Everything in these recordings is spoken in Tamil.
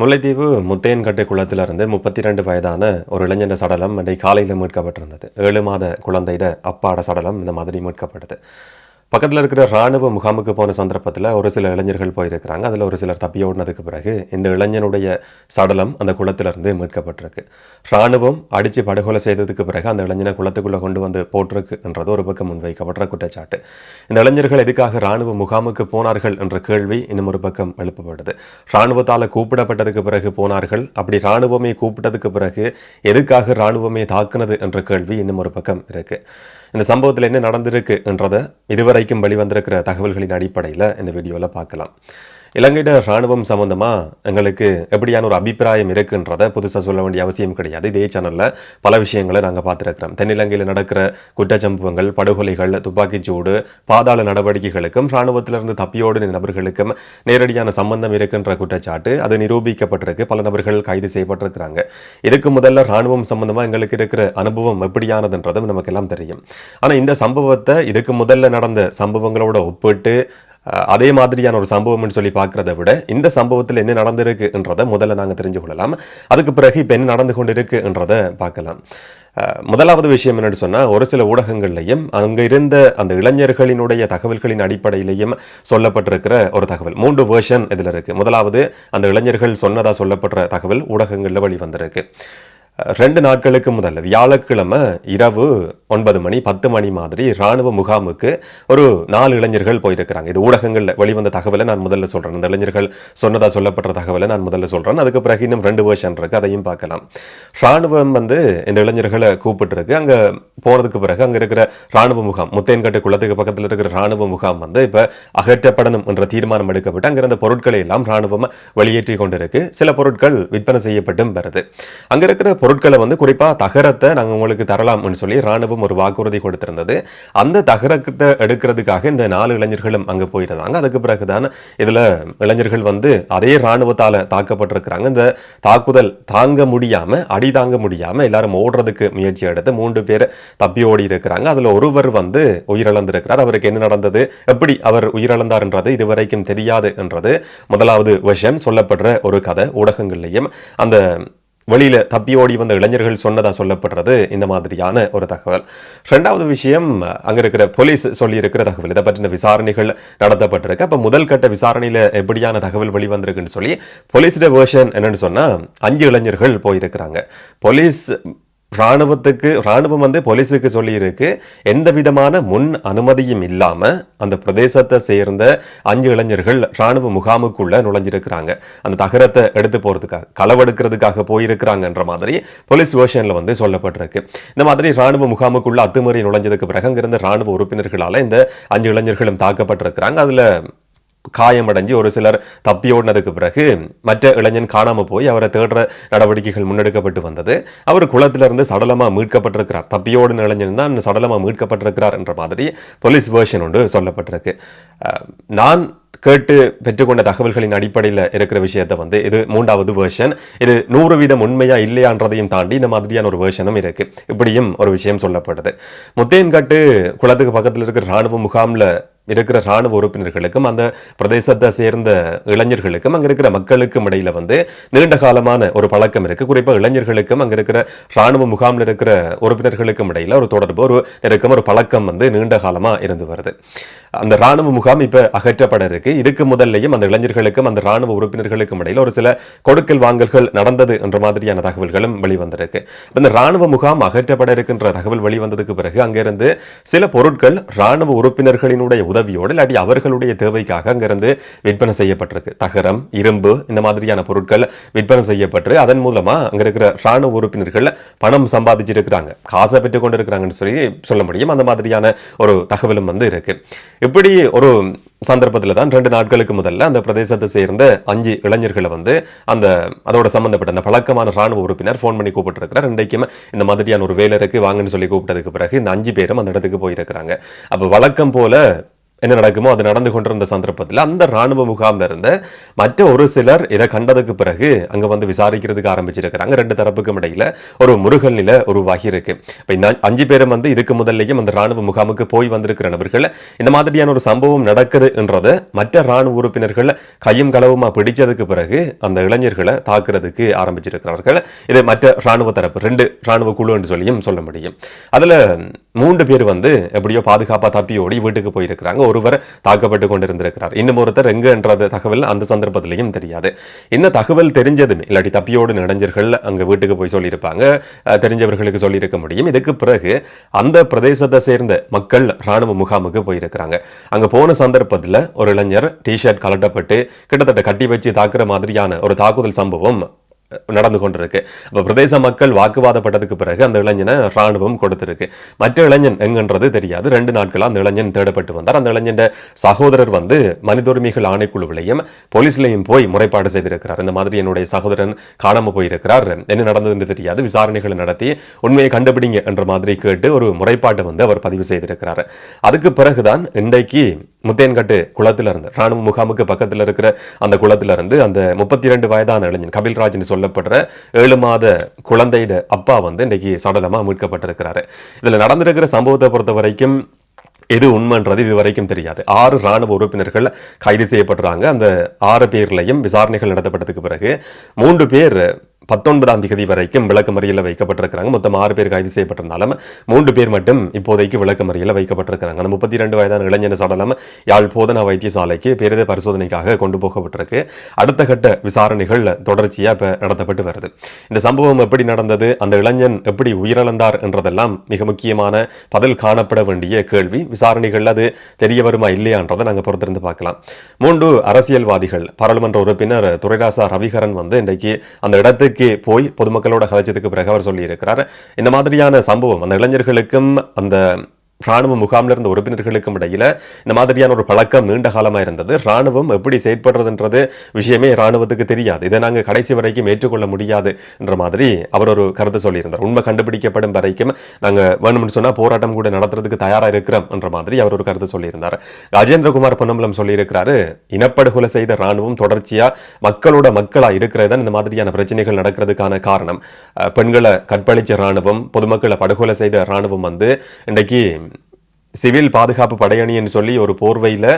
முல்லைத்தீவு முத்தையன்கட்டை குளத்திலிருந்து முப்பத்தி ரெண்டு வயதான ஒரு இளைஞன் சடலம் இன்றைக்கு காலையில் மீட்கப்பட்டிருந்தது. ஏழு மாத குழந்தையிட அப்பாட சடலம் இந்த மாதிரி மீட்கப்பட்டது. பக்கத்தில் இருக்கிற ராணுவ முகாமுக்கு போன சந்தர்ப்பத்தில் ஒரு சில இளைஞர்கள் போயிருக்கிறாங்க. அதில் ஒரு சிலர் தப்பி ஓடினதுக்கு பிறகு இந்த இளைஞனுடைய சடலம் அந்த குளத்திலிருந்து மீட்கப்பட்டிருக்கு. ராணுவம் அடித்து படுகொலை செய்ததுக்கு பிறகு அந்த இளைஞனை குளத்துக்குள்ளே கொண்டு வந்து போட்டிருக்குன்றது ஒரு பக்கம் முன்வைக்கப்பட்ட குற்றச்சாட்டு. இந்த இளைஞர்கள் எதுக்காக ராணுவ முகாமுக்கு போனார்கள் என்ற கேள்வி இன்னும் ஒரு பக்கம் எழுப்பப்படுது. ராணுவத்தால் கூப்பிடப்பட்டதுக்கு பிறகு போனார்கள். அப்படி ராணுவமே கூப்பிட்டதுக்கு பிறகு எதுக்காக ராணுவமே தாக்குனது என்ற கேள்வி இன்னும் ஒரு பக்கம் இருக்கு. இந்த சம்பவத்தில் என்ன நடந்திருக்கு என்றதை இதுவரைக்கும் வெளிவந்திருக்கிற தகவல்களின் அடிப்படையில் இந்த வீடியோவில் பார்க்கலாம். இலங்கையிட ராணுவம் சம்மந்தமாக எங்களுக்கு எப்படியான ஒரு அபிப்பிராயம் இருக்குன்றதை புதுசாக சொல்ல வேண்டிய அவசியம் கிடையாது. இதே சேனலில் பல விஷயங்களை நாங்கள் பார்த்துருக்கிறோம். தென்னிலங்கையில் நடக்கிற குற்றச்சம்பவங்கள் படுகொலைகள் துப்பாக்கிச்சூடு பாதாள நடவடிக்கைகளுக்கும் இராணுவத்திலிருந்து தப்பியோடு நபர்களுக்கும் நேரடியான சம்பந்தம் இருக்குன்ற குற்றச்சாட்டு அது நிரூபிக்கப்பட்டிருக்கு. பல நபர்கள் கைது செய்யப்பட்டிருக்கிறாங்க. இதுக்கு முதல்ல ராணுவம் சம்பந்தமாக எங்களுக்கு இருக்கிற அனுபவம் எப்படியானதுன்றதும் நமக்கு எல்லாம் தெரியும். ஆனால் இந்த சம்பவத்தை இதுக்கு முதல்ல நடந்த சம்பவங்களோட ஒப்பிட்டு அதே மாதிரியான ஒரு சம்பவம்னு சொல்லி பார்க்கறத விட இந்த சம்பவத்தில் என்ன நடந்திருக்குன்றதை முதல்ல நாங்கள் தெரிஞ்சு கொள்ளலாம். அதுக்கு பிறகு இப்போ என்ன நடந்து கொண்டு இருக்குன்றதை பார்க்கலாம் முதலாவது விஷயம் என்னன்னு சொன்னால் ஒரு சில ஊடகங்கள்லையும் அங்கே இருந்த அந்த இளைஞர்களினுடைய தகவல்களின் அடிப்படையிலையும் சொல்லப்பட்டிருக்கிற ஒரு தகவல். மூன்று வேர்ஷன் இதில் இருக்கு. முதலாவது அந்த இளைஞர்கள் சொன்னதா சொல்லப்படுற தகவல் ஊடகங்களில் வெளிவந்திருக்கு. ரெண்டு நாட்களுக்கு முதல்ல வியாழக்கிழமை இரவு ஒன்பது மணி பத்து மணி மாதிரி ராணுவ முகாமுக்கு ஒரு நாலு இளைஞர்கள் போயிருக்கிறாங்க. இது ஊடகங்களில் வெளிவந்த தகவலை நான் முதல்ல சொல்கிறேன் இந்த இளைஞர்கள் சொன்னதா சொல்லப்பட்ட தகவலை நான் முதல்ல சொல்கிறேன் அதுக்கு பிறகு இன்னும் ரெண்டு வருஷன் இருக்குது அதையும் பார்க்கலாம். ராணுவம் வந்து இந்த இளைஞர்களை கூப்பிட்டுருக்கு. அங்கே போனதுக்கு பிறகு அங்கே இருக்கிற ராணுவ முகாம் முத்தேன்கட்டு குளத்துக்கு பக்கத்தில் இருக்கிற ராணுவ முகாம் வந்து இப்போ அகற்றப்படணும் என்ற தீர்மானம் எடுக்கப்பட்டு அங்கிருந்த பொருட்களை எல்லாம் ராணுவம் வெளியேற்றி கொண்டிருக்கு. சில பொருட்கள் விற்பனை செய்யப்பட்டும் வருது. அங்கே இருக்கிற பொருட்களை வந்து குறிப்பாக தகரத்தை நாங்கள் உங்களுக்கு தரலாம்னு சொல்லி ராணுவம் ஒரு வாக்குறுதி கொடுத்திருந்தது. அந்த தகரத்தை எடுக்கிறதுக்காக இந்த நாலு இளைஞர்களும் அங்க போயிருந்தாங்க. அதுக்கு பிறகு தானே இதுல இளைஞர்கள் வந்து அதே ராணுவத்தால தாக்கப்பட்டிருக்கிறாங்க. இந்த தாக்குதல் தாங்க முடியாம அடி தாங்க முடியாம எல்லாரும் ஓடுறதுக்கு முயற்சி எடுத்து மூன்று பேர் தப்பி ஓடி இருக்கிறாங்க. அதுல ஒருவர் வந்து உயிரிழந்திருக்கிறார். அவருக்கு என்ன நடந்தது? எப்படி அவர் உயிரிழந்தார்ன்றது இதுவரைக்கும் தெரியாது என்றது முதலாவது விஷயம் சொல்லப்படுற ஒரு கதை ஊடகங்கள்லையும். அந்த வெளியில் தப்பி ஓடி வந்த இளைஞர்கள் சொன்னதா சொல்லப்படுறது இந்த மாதிரியான ஒரு தகவல். ரெண்டாவது விஷயம் அங்கே இருக்கிற போலீஸ் சொல்லியிருக்கிற தகவல். இதை பற்றின விசாரணைகள் நடத்தப்பட்டிருக்கு. அப்போ முதல் கட்ட விசாரணையில் எப்படியான தகவல் வெளிவந்திருக்குன்னு சொல்லி போலீஸோட வேர்ஷன் என்னென்னு சொன்னால் அஞ்சு இளைஞர்கள் போயிருக்கிறாங்க. போலீஸ் ராணுவத்துக்கு ராணுவம் வந்து போலீஸுக்கு சொல்லியிருக்கு. எந்த விதமான முன் அனுமதியும் இல்லாமல் அந்த பிரதேசத்தை சேர்ந்த அஞ்சு இளைஞர்கள் ராணுவ முகாமுக்குள்ள நுழைஞ்சிருக்கிறாங்க. அந்த தகரத்தை எடுத்து போகிறதுக்காக களவெடுக்கிறதுக்காக போயிருக்கிறாங்கன்ற மாதிரி போலீஸ் வேர்ஷனில் வந்து சொல்லப்பட்டிருக்கு. இந்த மாதிரி ராணுவ முகாமுக்குள்ள அத்துமீறி நுழைஞ்சதுக்கு பிறகு அங்கிருந்த ராணுவ உறுப்பினர்களால் இந்த அஞ்சு இளைஞர்களும் தாக்கப்பட்டிருக்கிறாங்க. அதில் காயமடைஞ்சு ஒரு சிலர் தப்பி ஓடினதுக்கு பிறகு மற்ற இளைஞன் காணாமல் போய் அவரை தேடுற நடவடிக்கைகள் முன்னெடுக்கப்பட்டு வந்தது. அவர் குளத்திலிருந்து சடலமாக மீட்கப்பட்டிருக்கிறார். தப்பியோடின இளைஞன் தான் சடலமாக மீட்கப்பட்டிருக்கிறார் என்ற மாதிரி போலீஸ் வேர்ஷன் ஒன்று சொல்லப்பட்டிருக்கு. நான் கேட்டு பெற்றுக்கொண்ட தகவல்களின் அடிப்படையில் இருக்கிற விஷயத்தை வந்து இது மூன்றாவது வேர்ஷன் இது நூறு வீதம் உண்மையா இல்லையான்றதையும் தாண்டி இந்த மாதிரியான ஒரு வேர்ஷனும் இருக்கு. இப்படியும் ஒரு விஷயம் சொல்லப்படுது முத்தேன்காட்டு குளத்துக்கு பக்கத்தில் இருக்கிற ராணுவ முகாம்ல இருக்கிற ராணுவ உறுப்பினர்களுக்கும் அந்த பிரதேசத்தை சேர்ந்த இளைஞர்களுக்கும் அங்க இருக்கிற மக்களுக்கும் இடையில வந்து நீண்ட காலமான ஒரு பழக்கம் இருக்கு. குறிப்பாக இளைஞர்களுக்கும் அங்க இருக்கிற இராணுவ முகாமில் இருக்கிற உறுப்பினர்களுக்கும் இடையில ஒரு தொடர்பு ஒரு நெருக்கம் ஒரு பழக்கம் வந்து நீண்ட காலமா இருந்து வருது. அந்த ராணுவ முகாம் இப்ப அகற்றப்பட இருக்கு. இதுக்கு முதல்லையும் அந்த இளைஞர்களுக்கும் அந்த ராணுவ உறுப்பினர்களுக்கும் இடையில ஒரு சில கொடுக்கல் வாங்கல்கள் நடந்தது என்ற மாதிரியான தகவல்களும் வெளிவந்திருக்கு. இந்த ராணுவ முகாம் அகற்றப்பட இருக்கின்ற தகவல் வெளிவந்ததுக்கு பிறகு அங்கிருந்து சில பொருட்கள் ராணுவ உறுப்பினர்களினுடைய உதவியோடு இல்லாட்டி அவர்களுடைய தேவைக்காக அங்கிருந்து விற்பனை செய்யப்பட்டிருக்கு. தகரம் இரும்பு இந்த மாதிரியான பொருட்கள் விற்பனை செய்யப்பட்டு அதன் மூலமா அங்க இருக்கிற ராணுவ உறுப்பினர்கள் பணம் சம்பாதிச்சிருக்கிறாங்க. காசை பெற்றுக் கொண்டு இருக்கிறாங்கன்னு சொல்லி சொல்ல முடியும். அந்த மாதிரியான ஒரு தகவலும் வந்து இருக்கு. இப்படி ஒரு சந்தர்ப்பத்தில் தான் ரெண்டு நாட்களுக்கு முதல்ல அந்த பிரதேசத்தை சேர்ந்த அஞ்சு இளைஞர்களை வந்து அந்த அதோட சம்மந்தப்பட்ட அந்த பழக்கமான ராணுவ உறுப்பினர் ஃபோன் பண்ணி கூப்பிட்டுருக்கிறார். இன்றைக்கும் இந்த மாதிரியான ஒரு வேலை இருக்குது வாங்கன்னு சொல்லி கூப்பிட்டதுக்கு பிறகு இந்த அஞ்சு பேரும் அந்த இடத்துக்கு போயிருக்கிறாங்க. அப்போ வழக்கம் போல என்ன நடக்குமோ அது நடந்து கொண்டிருந்த சந்தர்ப்பத்தில் அந்த ராணுவ முகாமில் இருந்த மற்ற ஒரு சிலர் இதை கண்டதுக்கு பிறகு அங்க வந்து விசாரிக்கிறதுக்கு ஆரம்பிச்சிருக்கிறாங்க. ரெண்டு தரப்புக்கும் இடையில ஒரு முருகல் நிலை உருவாகி இருக்கு. இப்போ இந்த அஞ்சு பேரும் வந்து இதுக்கு முதல்லையும் அந்த ராணுவ முகாமுக்கு போய் வந்திருக்கிற நபர்கள் இந்த மாதிரியான ஒரு சம்பவம் நடக்குது என்றதை மற்ற ராணுவ உறுப்பினர்கள் கையும் களவுமா பிடிச்சதுக்கு பிறகு அந்த இளைஞர்களை தாக்குறதுக்கு ஆரம்பிச்சிருக்கிறார்கள். இது மற்ற ராணுவ தரப்பு ரெண்டு ராணுவ குழு என்று சொல்லியும் சொல்ல முடியும். அதுல மூன்று பேர் வந்து எப்படியோ பாதுகாப்பாக தப்பி ஓடி வீட்டுக்கு போயிருக்கிறாங்க. ஒருவர் தாக்கப்பட்டு கொண்டிருந்திருக்கிறார். இன்னும் ஒருத்தர் எங்கன்றது தகவல் அந்த சந்தர்ப்பத்திலையும் தெரியாது. இந்த தகவல் தெரிஞ்சதுமே இல்லாட்டி தப்பியோடு இளைஞர்கள் அங்க வீட்டுக்கு போய் சொல்லியிருப்பாங்க. தெரிஞ்சவர்களுக்கு சொல்லியிருக்க முடியும். இதுக்கு பிறகு அந்த பிரதேசத்தை சேர்ந்த மக்கள் ராணுவ முகாமுக்கு போயிருக்கிறாங்க. அங்க போன சந்தர்ப்பத்துல ஒரு இளைஞர் டிஷர்ட் கலட்டப்பட்டு கிட்டத்தட்ட கட்டி வச்சு தாக்குற மாதிரியான ஒரு தாக்குதல் சம்பவம் நடந்து கொண்டிருக்கு. அப்ப பிரதேச மக்கள் வாக்குவாதப்பட்டதுக்கு பிறகு அந்த இளைஞனை ராணுவம் கொடுத்திருக்கு. மற்ற இளைஞன் எங்கன்றது தெரியாது. ரெண்டு நாட்களாக அந்த இளைஞன் தேடப்பட்டு வந்தார். அந்த இளைஞன் சகோதரர் வந்து மனித உரிமைகள் ஆணைக்குழுவிலையும் போலீஸ்லையும் போய் முறைப்பாடு செய்திருக்கிறார். இந்த மாதிரி என்னுடைய சகோதரன் காணாம போயிருக்கிறார். என்ன நடந்ததுன்னு தெரியாது. விசாரணைகளை நடத்தி உண்மையை கண்டுபிடிங்க என்ற மாதிரி கேட்டு ஒரு முறைப்பாட்டை வந்து அவர் பதிவு செய்திருக்கிறார். அதுக்கு பிறகுதான் இன்றைக்கு முத்தேன்கட்டு குளத்துல இருந்து ராணுவ முகாமுக்கு பக்கத்துல இருக்கிற அந்த குளத்துல இருந்து அந்த முப்பத்தி ரெண்டு வயதான இளைஞன் கபில்ராஜ்னு சொல்லப்படுற ஏழு மாத குழந்தையிட அப்பா வந்து இன்னைக்கு சடலமாக மீட்கப்பட்டிருக்கிறாரு. இதில் நடந்திருக்கிற சம்பவத்தை பொறுத்த வரைக்கும் எது உண்மைன்றது இது வரைக்கும் தெரியாது. ஆறு ராணுவ உறுப்பினர்கள் கைது செய்யப்படுறாங்க அந்த ஆறு பேர்லையும் விசாரணைகள் நடத்தப்பட்டதுக்கு பிறகு மூன்று பேர் பத்தொன்பதாம் திகதி வரைக்கும் விளக்கமறியல வைக்கப்பட்டிருக்கிறாங்க. மொத்தம் ஆறு பேர் கைது செய்யப்பட்டிருந்தாலும் மூன்று பேர் மட்டும் இப்போதைக்கு விளக்கமறியல வைக்கப்பட்டிருக்கிறாங்க. அந்த முப்பத்தி ரெண்டு வயதான இளைஞன் சடலம். யாழ் போதனா வைத்தியசாலைக்கு பேரித பரிசோதனைக்காக கொண்டு போகப்பட்டிருக்கு. அடுத்த கட்ட விசாரணைகள் தொடர்ச்சியா இப்ப நடத்தப்பட்டு வருது. இந்த சம்பவம் எப்படி நடந்தது? அந்த இளைஞன் எப்படி உயிரிழந்தார் என்றதெல்லாம் மிக முக்கியமான பதில் காணப்பட வேண்டிய கேள்வி. விசாரணைகள் அது தெரிய வருமா இல்லையான்றதை நாங்க பொறுத்திருந்து பார்க்கலாம். மூன்று அரசியல்வாதிகள் பாராளுமன்ற உறுப்பினர் துரைராசா ரவிகரன் வந்து இன்றைக்கு அந்த இடத்துக்கு போய் பொதுமக்களோட கதைச்சதுக்கு பிறகு அவர் சொல்லியிருக்கிறார். இந்த மாதிரியான சம்பவம் அந்த இளைஞர்களுக்கும் அந்த ராணுவ முகாமில் இருந்த உறுப்பினர்களுக்கும் இடையில இந்த மாதிரியான ஒரு பழக்கம் நீண்ட காலமாக இருந்தது. ராணுவம் எப்படி செயற்படுறதுன்றது விஷயமே ராணுவத்துக்கு தெரியாது. இதை நாங்கள் கடைசி வரைக்கும் ஏற்றுக்கொள்ள முடியாது என்ற மாதிரி அவர் ஒரு கருத்து சொல்லியிருந்தார். உண்மை கண்டுபிடிக்கப்படும் வரைக்கும் நாங்கள் வேணும்னு சொன்னால் போராட்டம் கூட நடத்துறதுக்கு தயாராக இருக்கிறோம் என்ற மாதிரி அவர் ஒரு கருத்து சொல்லியிருந்தார். ராஜேந்திரகுமார் பொன்னம்பலம் சொல்லியிருக்கிறாரு இனப்படுகொலை செய்த ராணுவம் தொடர்ச்சியாக மக்களோட மக்களாக இருக்கிறதான் இந்த மாதிரியான பிரச்சனைகள் நடக்கிறதுக்கான காரணம். பெண்களை கற்பழிச்ச ராணுவம் பொதுமக்களை படுகொலை செய்த ராணுவம் வந்து இன்றைக்கு சிவில் பாதுகாப்பு படையணின்னு சொல்லி ஒரு போர்வையில்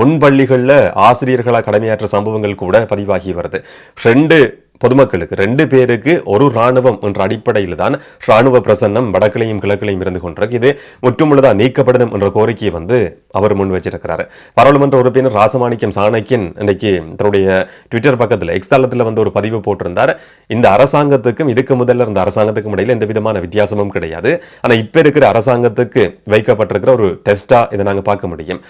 முன்பள்ளிகளில் ஆசிரியர்களாக கடமையாற்ற சம்பவங்கள் கூட பதிவாகி வருது. ரெண்டு பொதுமக்களுக்கு ரெண்டு பேருக்கு ஒரு ராணுவம் என்ற அடிப்படையில் தான் ராணுவ பிரசன்னம் வடக்கிலையும் கிழக்கிலையும் இருந்து கொண்டிருக்கு இது முற்றுமுழுதா நீக்கப்படணும் என்ற கோரிக்கையை வந்து அவர் முன் வச்சிருக்கிறார். பாராளுமன்ற உறுப்பினர் ராசமாணிக்கம் சாணக்கியன் இன்றைக்கு தன்னுடைய ட்விட்டர் பக்கத்தில் எக்ஸ் தளத்தில் வந்து ஒரு பதிவு போட்டிருந்தார். இந்த அரசாங்கத்துக்கும் இதுக்கு முதல்ல இருந்த அரசாங்கத்துக்கும் இடையில் எந்த விதமான வித்தியாசமும் கிடையாது. ஆனால் இப்போ இருக்கிற அரசாங்கத்துக்கு வைக்கப்பட்டிருக்கிற ஒரு டெஸ்டா இதை நாங்கள் பார்க்க முடியும்.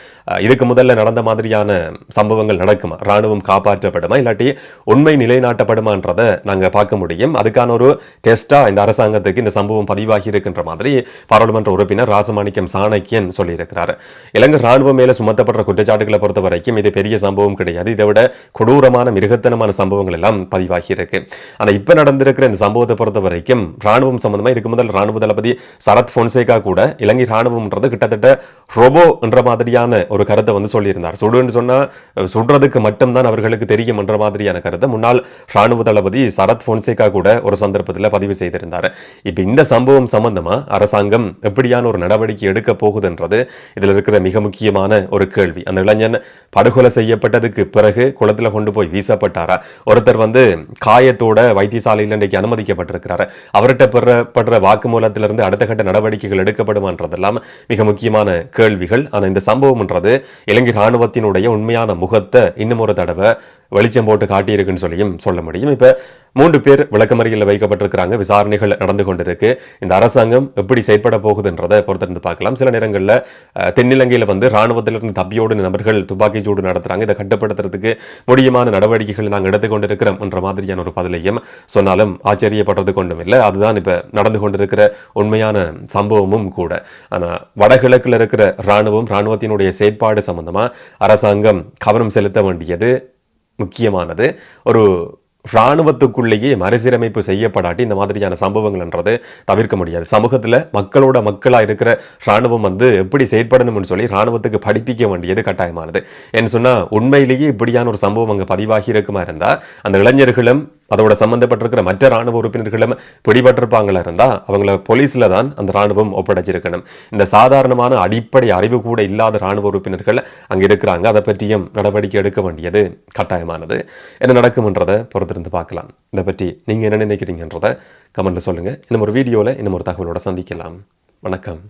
இதுக்கு முதல்ல நடந்த மாதிரியான சம்பவங்கள் நடக்குமா? ராணுவம் காப்பாற்றப்படுமா? இல்லாட்டி உண்மை நிலைநாட்டப்படுமா நிலைநாட்டப்படுமான்றதை நாங்கள் பார்க்க முடியும். அதுக்கான ஒரு டெஸ்ட்டாக இந்த அரசாங்கத்துக்கு இந்த சம்பவம் பதிவாகி இருக்கின்ற மாதிரி பாராளுமன்ற உறுப்பினர் ராசமாணிக்கம் சாணக்கியன் சொல்லியிருக்கிறார். இலங்கை ராணுவம் மேலே சுமத்தப்படுற குற்றச்சாட்டுகளை பொறுத்த வரைக்கும் இது பெரிய சம்பவம் கிடையாது. இதை விட கொடூரமான மிருகத்தனமான சம்பவங்கள் எல்லாம் பதிவாகி இருக்கு. ஆனால் இப்போ நடந்திருக்கிற இந்த சம்பவத்தை பொறுத்த வரைக்கும் ராணுவம் சம்பந்தமாக இதுக்கு முதல் ராணுவ தளபதி சரத் பொன்சேகா கூட இலங்கை ராணுவம்ன்றது கிட்டத்தட்ட ரொபோ என்ற மாதிரியான ஒரு கருத்தை வந்து சொல்லியிருந்தார். சுடுன்னு சொன்னால் சுடுறதுக்கு மட்டும்தான் அவர்களுக்கு தெரியும் என்ற மாதிரியான கருத்தை முன்னாள் ராணுவ தளபதி சரத் பொன்சேகா கூட ஒரு சந்தர்ப்பத்தில் பதிவு செய்திருந்தார். இப்போ இந்த சம்பவம் சம்பந்தமா அரசாங்கம் எப்படியான ஒரு நடவடிக்கை எடுக்க போகுதுன்றது இதில் இருக்கிற மிக முக்கியமான ஒரு கேள்வி. அந்த இளைஞன் படுகொலை செய்யப்பட்டதுக்கு பிறகு குளத்தில் கொண்டு போய் வீசப்பட்டாரா? ஒருத்தர் வந்து காயத்தோட வைத்தியசாலையில் இன்றைக்கு அனுமதிக்கப்பட்டிருக்கிறாரு. அவர்கிட்ட பெறப்படுற வாக்குமூலத்திலிருந்து அடுத்த கட்ட நடவடிக்கைகள் எடுக்கப்படுமான்றதெல்லாம் மிக முக்கியமான கேள்விகள். ஆனால் இந்த சம்பவம்ன்றது இலங்கை ராணுவத்தினுடைய உண்மையான முகத்தை இன்னும் ஒரு தடவை வெளிச்சம் போட்டு காட்டியிருக்குன்னு சொல்லியும் சொல்ல முடியும். இப்போ மூன்று பேர் விளக்கமறியில் வைக்கப்பட்டிருக்கிறாங்க. விசாரணைகள் நடந்து கொண்டிருக்கு. இந்த அரசாங்கம் எப்படி செயற்பட போகுதுன்றதை பொறுத்திருந்து பார்க்கலாம். சில நேரங்களில் தென்னிலங்கையில் வந்து இராணுவத்திலிருந்து தப்பியோடு நபர்கள் துப்பாக்கி சூடு நடத்துறாங்க. இதை கட்டுப்படுத்துறதுக்கு முடியுமான நடவடிக்கைகள் நாங்கள் எடுத்துக்கொண்டிருக்கிறோம் என்ற மாதிரியான ஒரு பதிலையும் சொன்னாலும் ஆச்சரியப்படுறது கொண்டும் இல்லை. அதுதான் இப்ப நடந்து கொண்டிருக்கிற உண்மையான சம்பவமும் கூட. ஆனா வடகிழக்குல இருக்கிற ராணுவம் ராணுவத்தினுடைய செயற்பாடு சம்பந்தமா அரசாங்கம் கவனம் செலுத்த வேண்டியது முக்கியமானது. ஒரு இராணுவத்துக்குள்ளேயே மறுசீரமைப்பு செய்யப்படாட்டி இந்த மாதிரியான சம்பவங்கள்ன்றது தவிர்க்க முடியாது. சமூகத்தில் மக்களோட மக்களாக இருக்கிற இராணுவம் வந்து எப்படி செயற்படணும்னு சொல்லி இராணுவத்துக்கு படிப்பிக்க வேண்டியது கட்டாயமானது. என்ன சொன்னால் உண்மையிலேயே இப்படியான ஒரு சம்பவம் அங்கே பதிவாகி இருக்குமா இருந்தால் அந்த இளைஞர்களும் அதோட சம்மந்தப்பட்டிருக்கிற மற்ற ராணுவ உறுப்பினர்களும் பிடிபட்டிருப்பாங்களா இருந்தா அவங்கள போலீஸ்ல தான் அந்த ராணுவம் ஒப்படைச்சிருக்கணும். இந்த சாதாரணமான அடிப்படை அறிவு கூட இல்லாத ராணுவ உறுப்பினர்கள் அங்க இருக்கிறாங்க. அதை பற்றியும் நடவடிக்கை எடுக்க வேண்டியது கட்டாயமானது. என்ன நடக்கும்ன்றதை பொறுத்திருந்து பார்க்கலாம். இதை பற்றி நீங்க என்ன நினைக்கிறீங்கன்றதை கமெண்ட்ல சொல்லுங்க. இன்னும் ஒரு வீடியோவில் இன்னும் ஒரு தகவலோட சந்திக்கலாம். வணக்கம்.